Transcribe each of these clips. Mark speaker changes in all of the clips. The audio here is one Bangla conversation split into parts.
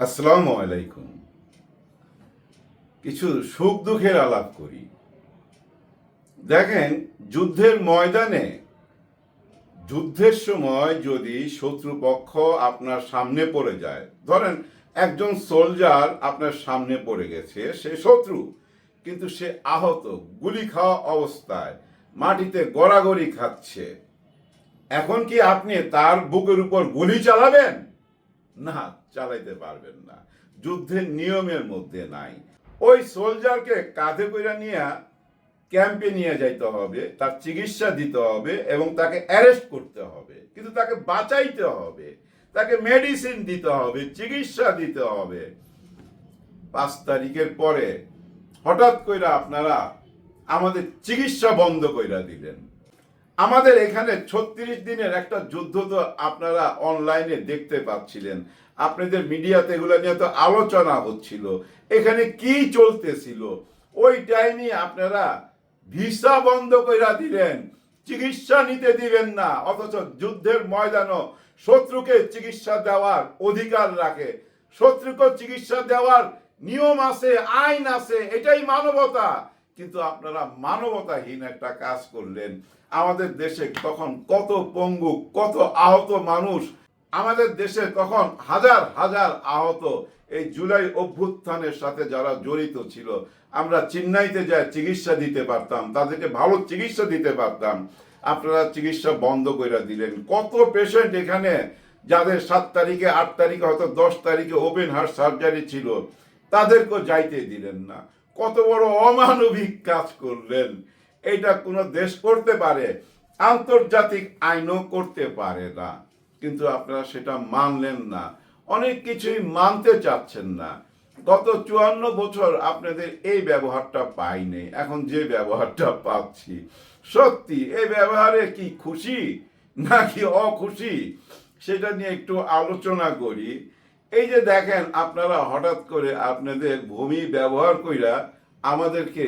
Speaker 1: আসসালামু আলাইকুম। কিছু সুখ দুঃখের আলাপ করি। দেখেন, যুদ্ধের ময়দানে, যুদ্ধের সময় যদি শত্রুপক্ষ আপনার সামনে পড়ে যায়, ধরেন একজন সোলজার আপনার সামনে পড়ে গেছে, সে শত্রু, কিন্তু সে আহত, গুলি খাওয়া অবস্থায়, মাটিতে গড়াগড়ি খাচ্ছে, এখন কি আপনি তার বুকের উপর গুলি চালাবেন? না, চালাইতে পারবেন না। যুদ্ধের নিয়মের মধ্যে নাই। ওই সোলজারকে কাঁধে কইরা নিয়ে ক্যাম্পে নিয়ে যাইতে হবে, তার চিকিৎসা দিতে হবে এবং তাকে অ্যারেস্ট করতে হবে। কিন্তু তাকে বাঁচাইতে হবে, তাকে মেডিসিন দিতে হবে, চিকিৎসা দিতে হবে। পাঁচ তারিখের পরে হঠাৎ কইরা আপনারা আমাদের চিকিৎসা বন্ধ কইরা দিলেন। আমাদের এখানে ছত্রিশ দিনের একটা যুদ্ধ তো আপনারা অনলাইনে দেখতে পাচ্ছিলেন। আপনাদের মিডিয়াতে এগুলো নিয়ে তো আলোচনা হচ্ছিল। এখানে কি চলতেছিল? ওই টাইমে আপনারা ভিসা বন্ধ করে দিলেন। চিকিৎসা নিতে দিবেন না, অথচ যুদ্ধের ময়দানও শত্রুকে চিকিৎসা দেওয়ার অধিকার রাখে। শত্রুকে চিকিৎসা দেওয়ার নিয়ম আছে, আইন আছে, এটাই মানবতা। কিন্তু আপনারা মানবতাহীন একটা কাজ করলেন। আমাদের দেশে তখন কত পঙ্গু, কত আহত মানুষ? আমাদের দেশে তখন হাজার হাজার আহত এই জুলাই অভ্যুত্থানের সাথে যারা জড়িত ছিল। আমরা চেন্নাইতে যায় চিকিৎসা দিতে পারতাম, তাদেরকে ভালো চিকিৎসা দিতে পারতাম। আপনারা চিকিৎসা বন্ধ করে দিলেন। কত পেশেন্ট এখানে যাদের সাত তারিখে, আট তারিখে, হয়তো দশ তারিখে ওপেন হার্ট সার্জারি ছিল, তাদেরকেও যাইতে দিলেন না। কত বড় অমানবিক কাজ করলেন। এটা কোনো দেশ করতে পারে, আন্তর্জাতিক আইনও করতে পারে না। কিন্তু আপনারা সেটা মানলেন না। অনেক কিছুই মানতে চাচ্ছেন না। গত চুয়ান্ন বছর আপনাদের এই ব্যবহারটা পাইনি, এখন যে ব্যবহারটা পাচ্ছি, সত্যি এই ব্যবহারে কি খুশি নাকি অখুশি, সেটা নিয়ে একটু আলোচনা করি। এই যে দেখেন, আপনারা হঠাৎ করে আপনাদের ভূমি ব্যবহার কইরা আমাদেরকে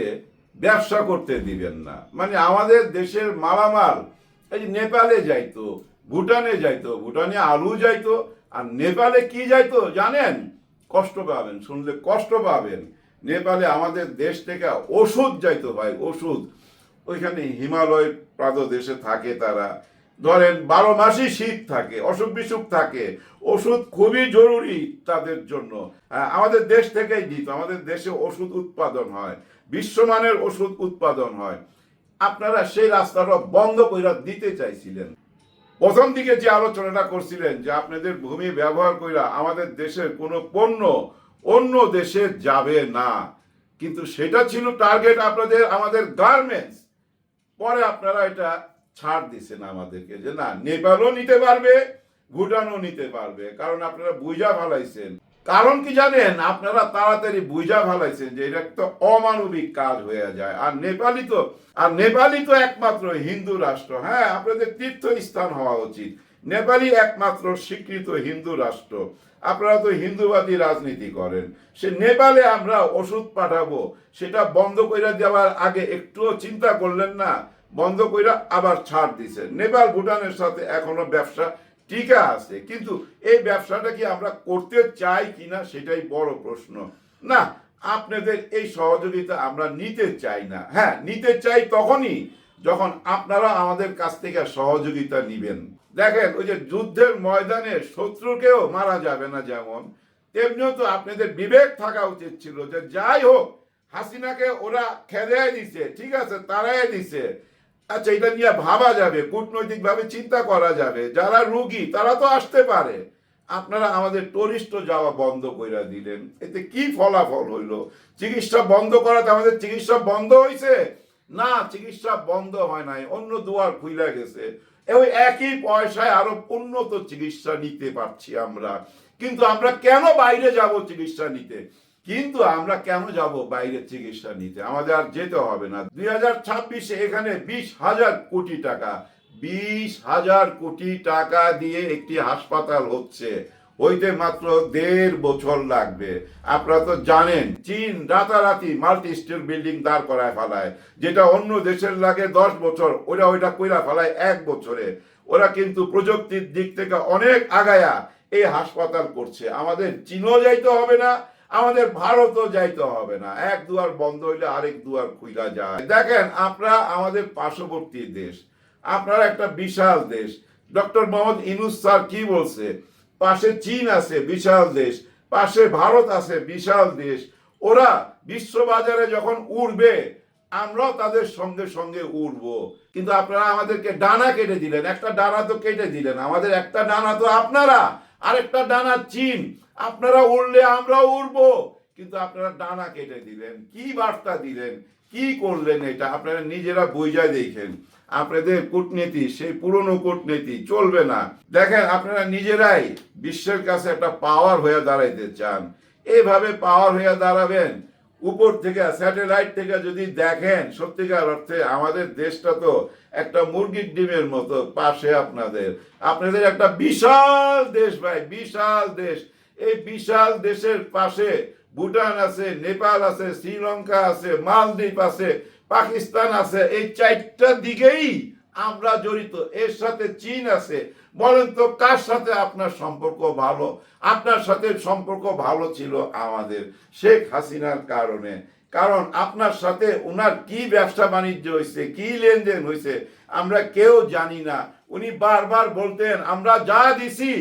Speaker 1: ব্যবসা করতে দিবেন না। মানে আমাদের দেশের মালামাল, এই যে নেপালে যাইতো, ভুটানে যাইতো, ভুটানে আলু যাইতো, আর নেপালে কি যাইতো জানেন? কষ্ট পাবেন, শুনলে কষ্ট পাবেন। নেপালে আমাদের দেশ থেকে ওষুধ যাইতো ভাই, ওষুধ। ওইখানে হিমালয় দেশে থাকে তারা। ধরেন বারো মাসই শীত থাকে, অসুখ বিসুখ থাকে। ওষুধ খুবই জরুরি তাদের জন্য। আমাদের দেশ থেকেই দিত, আমাদের দেশে ওষুধ উৎপাদন হয়। বিশ্বমানের ওষুধ উৎপাদন হয়। আপনারা সেই রাস্তাটা বন্ধ করে দিতে চাইছিলেন। প্রথম দিকে যে আলোচনাটা করছিলেন যে আপনাদের ভূমি ব্যবহার কইরা আমাদের দেশের কোনো পণ্য অন্য দেশে যাবে না। কিন্তু সেটা ছিল টার্গেট আপনাদের, আমাদের গার্মেন্টস পরে আপনারা এটা ছাড় দিছেন আমাদেরকে যে না, নেপালও নিতে পারবে, ভুটানও নিতে পারবে। কারণ আপনারা বুঝা ভালাইছেন কারণ কি জানেন? আপনারা তাড়াতাড়ি বুঝা ভালাইছেন যে এটা একটা অমানবিক কাজ হয়ে যায়। আর নেপালি তো, আর নেপালি তো একমাত্র হিন্দু রাষ্ট্র। হ্যাঁ আপনাদের তীর্থস্থান হওয়া উচিত। নেপালি একমাত্র স্বীকৃত হিন্দু রাষ্ট্র। আপনারা তো হিন্দুবাদী রাজনীতি করেন। সে নেপালে আমরা ওষুধ পাঠাবো। সেটা বন্ধ করে দেওয়ার আগে একটুও চিন্তা করলেন না। বন্ধ কইরা আবার ছাড় দিছে। নেপাল, ভুটানের সাথে এখনও ব্যবসা টিকা আছে, কিন্তু এই ব্যবসাটা কি আমরা করতে চাই কিনা সেটাই বড় প্রশ্ন। না, আপনাদের এই সহযোগিতা আমরা নিতে চাই না। হ্যাঁ নিতে চাই তখনই যখন আপনারা আমাদের কাছ থেকে সহযোগিতা নিবেন। দেখেন, ওই যে যুদ্ধের ময়দানে শত্রুকেও মারা যাবে না যেমন, তেমনিও তো আপনাদের বিবেক থাকা উচিত ছিল যে যাই হোক, হাসিনাকে ওরা খেদাই দিছে, ঠিক আছে তারাই দিছে। আচ্ছা এটা নিয়ে ভাবা যাবে কূটনৈতিক ভাবে চিন্তা করা যাবে। যারা রুগী, তারা তো আসতে পারে। আপনারা আমাদের টুরিস্ট যাওয়া বন্ধ করে দিলেন। এতে কি ফলাফল হইল? চিকিৎসা বন্ধ করাতে আমাদের চিকিৎসা বন্ধ হয়েছে না, চিকিৎসা বন্ধ হয় নাই, অন্য দুয়ার খুইলা গেছে। ওই একই পয়সায় আরও উন্নত চিকিৎসা নিতে পারছি আমরা। কিন্তু আমরা কেন বাইরে যাব চিকিৎসা নিতে? কিন্তু আমরা কেন যাব বাইরে চিকিৎসা নিতে? আমাদের আর যেতে হবে না। দুই হাজার ছাব্বিশে এখানে বিশ হাজার কোটি টাকা। বিশ হাজার কোটি টাকা দিয়ে একটি হাসপাতাল হচ্ছে। ওইতে মাত্র দেড় বছর লাগবে। আপনারা তো জানেন, চীন রাতারাতি মাল্টি স্টিল বিল্ডিং দাঁড় করায় ফেলায়। যেটা অন্য দেশের লাগে দশ বছর, ওরা ওইটা কইরা ফেলায় এক বছরে। ওরা কিন্তু প্রযুক্তির দিক থেকে অনেক আগায়া এই হাসপাতাল করছে। আমাদের চীনও যাইতে হবে না আমাদের ভারতও যাইতে হবে না। এক দুয়ার বন্ধ হইলে আরেক দুয়ার খুইলা যায়। দেখেন আপনারা আমাদের পার্শ্ববর্তী দেশ, আপনারা একটা বিশাল দেশ। ডক্টর মোহাম্মদ ইনুস স্যার কি বলছে? পাশে চীন আছে, বিশাল দেশ। পাশে ভারত আছে, বিশাল দেশ। ওরা বিশ্ববাজারে যখন উঠবে আমরাও তাদের সঙ্গে সঙ্গে উঠবো কিন্তু আপনারা আমাদেরকে ডানা কেটে দিলেন। একটা ডানা তো কেটে দিলেন। আমাদের একটা ডানা তো আপনারা, আরেকটা ডানা চীন। আপনারা উড়লে আমরাও উড়বো। কিন্তু আপনারা ডানা কেটে দিলেন, কি বার্তা দিলেন, কি করলেন এটা আপনারা নিজেরা বুঝায় দেখেন। আপনাদের কূটনীতি, সেই পুরনো কূটনীতি চলবে না। দেখেন, আপনারা নিজেরাই বিশ্বের কাছে একটা পাওয়ার হয়ে দাঁড়াইতে চান। এইভাবে পাওয়ার হয়ে দাঁড়াবেন, উপর থেকে স্যাটেলাইট থেকে যদি দেখেন, সত্যিকার অর্থে আমাদের দেশটা তো একটা মুরগির ডিমের মতো পাশে আপনাদের। আপনাদের একটা বিশাল দেশ ভাই, বিশাল দেশ। এই বিশাল দেশের পাশে ভুটান আছে, নেপাল আছে, শ্রীলঙ্কা আছে, মালদ্বীপ আছে, পাকিস্তান আছে, এই চারটা দিকেই আমরা জড়িত। এর সাথে চীন আছে। বলেন তো, কার সাথে আপনার সম্পর্ক ভালো? আপনার সাথে সম্পর্ক ভালো ছিল আমাদের শেখ হাসিনার কারণে। কারণ আপনার সাথে ওনার কি ব্যবসা বাণিজ্য হয়েছে কি লেনদেন হয়েছে আমরা কেউ জানি না। উনি বারবার বলতেন, আমরা যা দিছি,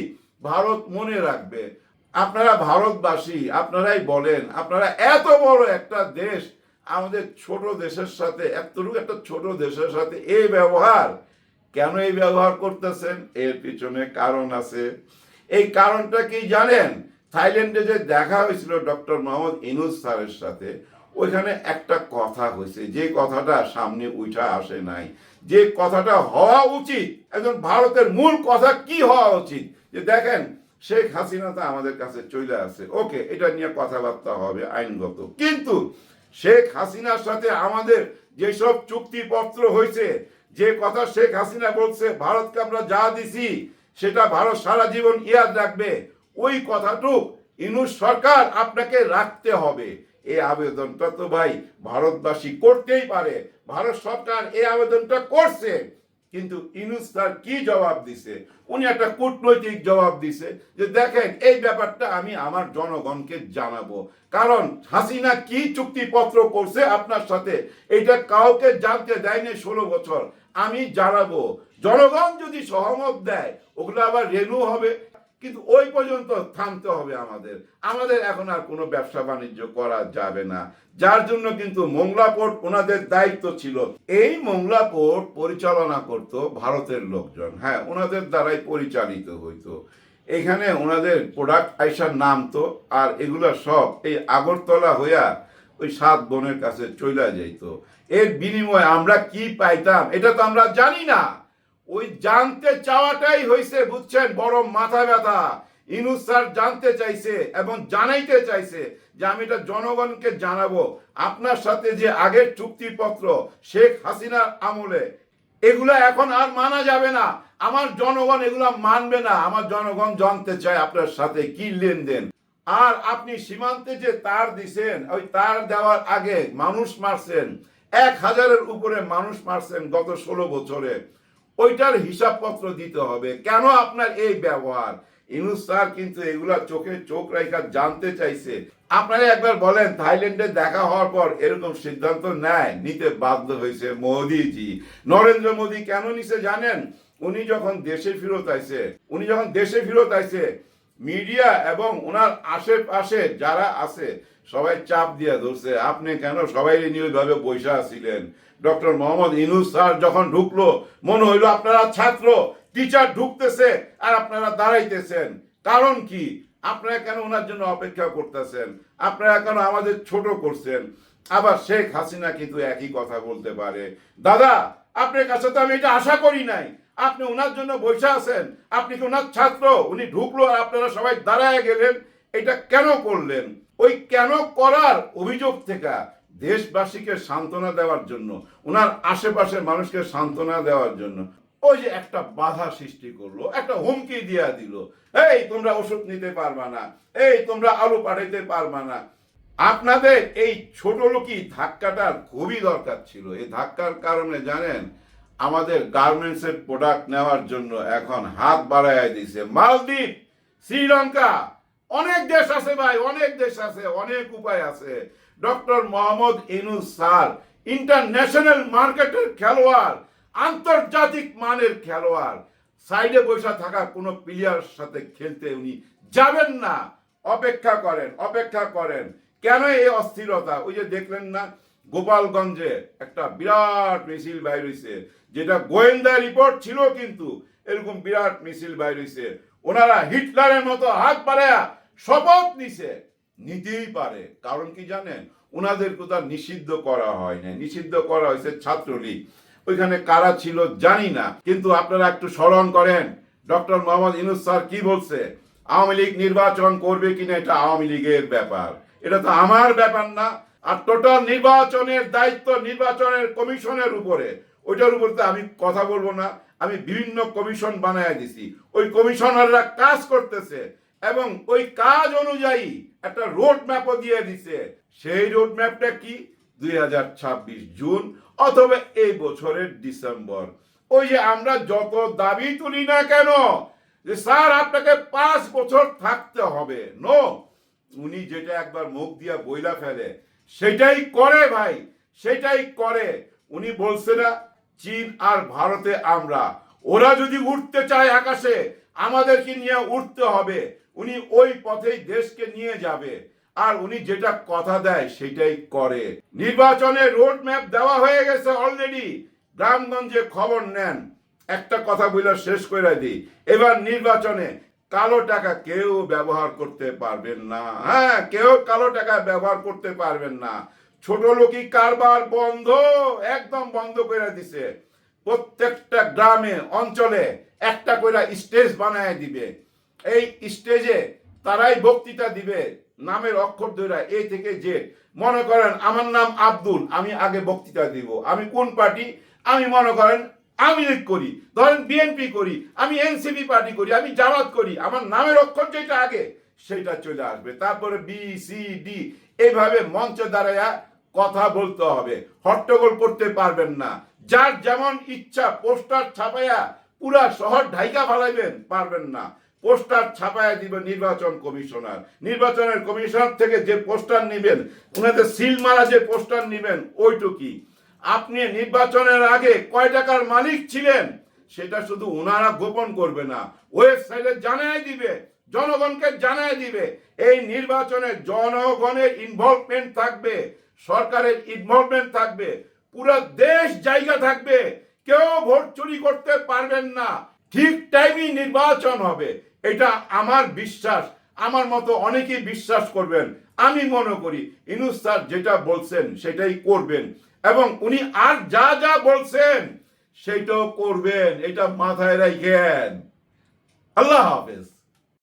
Speaker 1: ভারত মনে রাখবে। আপনারা ভারতবাসী, আপনারাই বলেন, আপনারা এত বড় একটা দেশ, আমাদের ছোট দেশের সাথে, এতটুকু একটা ছোট দেশের সাথে এই ব্যবহার, কেন এই ব্যবহার করতেছেন? এর পিছনে কারণ আছে। এই কারণটা কি জানেন? থাইল্যান্ডে যে দেখা হয়েছিল ডক্টর মোহাম্মদ ইনুস স্যারের সাথে, ওইখানে একটা কথা হয়েছে। যে কথাটা সামনে উঠা আসে নাই। যে কথাটা হওয়া উচিত, একজন ভারতের মূল কথা কি হওয়া উচিত? যে দেখেন শেখ হাসিনা তো আমাদের কাছে চলে আসে ওকে, এটা নিয়ে কথাবার্তা হবে আইনগত। কিন্তু শেখ হাসিনার সাথে আমাদের যেসব চুক্তিপত্র হয়েছে, যে কথা শেখ হাসিনা বলছে, ভারতকে আমরা যা দিছি, সেটা ভারত সারা জীবন ইয়াদ রাখবে, ওই কথাটুক ইনুস সরকার আপনাকে রাখতে হবে। এই আবেদনটা তো ভাই ভারতবাসী করতেই পারে। ভারত সরকার এই আবেদনটা করছে। কিন্তু ইউনুস তার কি জবাব দিছে? উনি একটা কূটনৈতিক জবাব দিছে যে দেখেন, এই ব্যাপারটা আমি আমার জনগণকে জানাব। কারণ হাসিনা কি চুক্তিপত্র করছে আপনার সাথে, এটা কাউকে জানতে দেয়নি ষোলো বছর। আমি জানাব। জনগণ যদি সহমত দেয়, ওগুলো আবার রেনু হবে। কিন্তু ওই পর্যন্ত থামতে হবে আমাদের। আমাদের এখন আর কোনো ব্যবসা বাণিজ্য করা যাবে না। যার জন্য কিন্তু মোংলা পোর্ট ওনাদের দায়িত্ব ছিল। এই মোংলা পোর্ট পরিচালনা করত ভারতের লোকজন। হ্যাঁ ওনাদের দ্বারাই পরিচালিত হইতো। এখানে ওনাদের প্রোডাক্ট আইসার নাম তো, আর এগুলা সব এই আগরতলা হইয়া ওই সাত বোনের কাছে চইলা যাইতো। এর বিনিময়ে আমরা কি পাইতাম, এটা তো আমরা জানি না। ওই জানতে চাওয়াটাই হয়েছে বুঝছেন, বড় মাথা ব্যথা। ইনুস স্যার জানতে চাইছে এবং জানাইতে চাইছে যে আমি এটা জনগণকে জানাব। আপনার সাথে যে আগের চুক্তিপত্র, শেখ হাসিনার আমলে, এগুলা এখন আর মানা যাবে না। আমার জনগণ এগুলা মানবে না। আমার জনগণ জানতে চায় আপনার সাথে কি লেনদেন। আর আপনি সীমান্তে যে তার দিছেন, ওই তার দেওয়ার আগে মানুষ মারছেন, এক হাজারের উপরে মানুষ মারছেন গত ষোলো বছরে। ওইটার হিসাবপত্র দিতে হবে। কেন আপনার এই ব্যবহার? ইনুস স্যার কিন্তু এগুলা চোখে চোখ রেখা জানতে চাইছে। আপনারা একবার বলেন, থাইল্যান্ডে দেখা হওয়ার পর এরকম সিদ্ধান্ত নেয়, নিতে বাধ্য হয়েছে মোদিজি। নরেন্দ্র মোদী কেন নিছে জানেন? উনি যখন দেশে ফেরত আইছে, উনি যখন দেশে ফেরত আইছে, মিডিয়া এবং ওনার আশেপাশে যারা আছে সবাই চাপ দিয়ে ধরছে। আপনি কেন সবাই নিয়মভাবে বৈশা আছিলেন? ডক্টর মোহাম্মদ ইনুস স্যার যখন ঢুকলো, মনে হইল আপনারা ছাত্র, টিচার ঢুকতেছে আর আপনারা দাঁড়াইতেছেন। কারণ কি? আপনারা কেন ওনার জন্য অপেক্ষা করতেছেন? আপনারা কেন আমাদের ছোট করছেন? আবার শেখ হাসিনা কিন্তু একই কথা বলতে পারে। দাদা, আপনার কাছে তো আমি এটা আশা করি নাই। আপনি ওনার জন্য বসে আছেন। আপনি কি ওনার ছাত্র? উনি ঢুকলো আর আপনারা সবাই দাঁড়ায় গেলেন। এটা কেন করলেন? ওই কেন করার অভিযোগ থেকে দেশবাসীকে সান্ত্বনা দেওয়ার জন্য, ওনার আশেপাশের মানুষকে সান্ত্বনা দেওয়ার জন্য, ওই যে একটা বাধা সৃষ্টি করল, একটা হুমকি দিয়া দিল। এই, তোমরা ওষুধ নিতে পারবা না। এই, তোমরা আলু পাঠাইতে পারবা না। আপনাদের এই ছোট লোকই ধাক্কাটার খুবই দরকার ছিল। এই ধাক্কার কারণে জানেন, আমাদের গার্মেন্টসের প্রোডাক্ট নেওয়ার জন্য এখন হাত বাড়াইয়া দিছে। মালদ্বীপ, শ্রীলঙ্কা অনেক দেশ আছে ভাই, অনেক দেশ আছে, অনেক উপায় আছে। Doctor Mohammad Yunus sir international মার্কেটের খেলোয়াড়, আন্তর্জাতিক মানের খেলোয়াড়। সাইডে বসে থাকা কোনো প্লেয়ারের সাথে খেলতে উনি যাবেন না। অপেক্ষা করেন অপেক্ষা করেন। কেন এই অস্থিরতা? ওই যে দেখলেন না, গোপালগঞ্জে একটা বিরাট মিছিল বাইর হইছে, যেটা গোয়েন্দা রিপোর্ট ছিল কিন্তু এরকম বিরাট মিছিল বাইর হইছে। ওনারা হিটলারের মতো হাত বাড়ায়া শপথ নিছে নিতেই পারে। কারণ কি জানেন? ওনাদের কোথাও নিষিদ্ধ করা হয় না নিষিদ্ধ করা হয়েছে ছাত্রলীগ। ওইখানে কারা ছিল জানি না। কিন্তু আপনারা একটু স্মরণ করেন, ডক্টর মোহাম্মদ ইনুস স্যার কি বলছে? আওয়ামী লীগ নির্বাচন করবে কিনা এটা আওয়ামী লীগের ব্যাপার। এটা তো আমার ব্যাপার না। আর টোটাল নির্বাচনের দায়িত্ব নির্বাচনের কমিশনের উপরে। ওইটার উপর তো আমি কথা বলব না। আমি বিভিন্ন কমিশন বানায় দিছি। ওই কমিশনাররা কাজ করতেছে। এবং ওই কাজ অনুযায়ী একটা রোড ম্যাপও দিয়ে দিছে। সেই রোড ম্যাপটা কি? দুই হাজার ছাব্বিশ জুন অথবা এই বছরের ডিসেম্বর। ওই যে আমরা যত দাবি তুলি না কেন, যে স্যার, আপনাকে পাঁচ বছর থাকতে হবে। নো উনি যেটা একবার মুখ দিয়ে বইলা ফেলে, সেটাই করে ভাই, সেটাই করে। উনি বলছে না, চীন আর ভারতে আমরা। ওরা যদি উঠতে চায় আকাশে, আমাদেরকে নিয়ে উঠতে হবে। উনি ওই পথেই দেশকে নিয়ে যাবে। আর উনি যেটা কথা দেয় সেটাই করে। নির্বাচনের রোড ম্যাপ দেওয়া হয়ে গেছে অলরেডি গ্রামগঞ্জে খবর নেন। একটা কথা বলে শেষ করে দিই। এবার নির্বাচনে কালো টাকা কেউ ব্যবহার করতে পারবেন না। হ্যাঁ কেউ কালো টাকা ব্যবহার করতে পারবেন না। ছোট লোকি কারবার বন্ধ, একদম বন্ধ করে দিছে। প্রত্যেকটা গ্রামে, অঞ্চলে একটা করে স্টেজ বানায় দিবে। এই স্টেজে তারাই বক্তৃতা দিবে নামের অক্ষর ধরে এ থেকে জে। মনে করেন আমার নাম আব্দুল, আমি আগে বক্তৃতা দিব। আমি কোন পার্টি? আমি মনে করেন আমি লীগ করি, ধরেন বিএনপি করি, আমি এনসিপি পার্টি করি, আমি জামাত করি, আমার নামের অক্ষর যেটা আগে, সেটা চলে আসবে। তারপরে বি সি ডি এইভাবে মঞ্চ দাঁড়ায়া কথা বলতে হবে। হট্টগোল করতে পারবেন না। যার যেমন ইচ্ছা পোস্টার ছাপাইয়া পুরা শহর ঢাইকা ফালাইবেন, পারবেন না। পোস্টার ছাপায় দিবে নির্বাচন কমিশনার। নির্বাচনের কমিশনার থেকে যে পোস্টার নেবেন ওনাদের সিল মারা যে পোস্টার নেবেন ওইটুকি আপনি নির্বাচনের আগে কয় টাকার মালিক ছিলেন? সেটা শুধু ওনারা গোপন করবে না, ওয়েবসাইটে জানাই দিবে, জনগণকে জানাই দিবে। এই নির্বাচনে জনগণের ইনভলভমেন্ট থাকবে, সরকারের ইনভলভমেন্ট থাকবে, পুরো দেশ জায়গা থাকবে। কেউ ভোট চুরি করতে পারবেন না। ঠিক টাইমই নির্বাচন হবে। এটা আমার বিশ্বাস। আমার মতো অনেকেই বিশ্বাস করবেন। আমি মনে করি ইনুস স্যার যেটা বলছেন সেটাই করবেন। এবং উনি আর যা যা বলছেন সেটাও করবেন। এটা মাথায় রাখেন। আল্লাহ হাফেজ।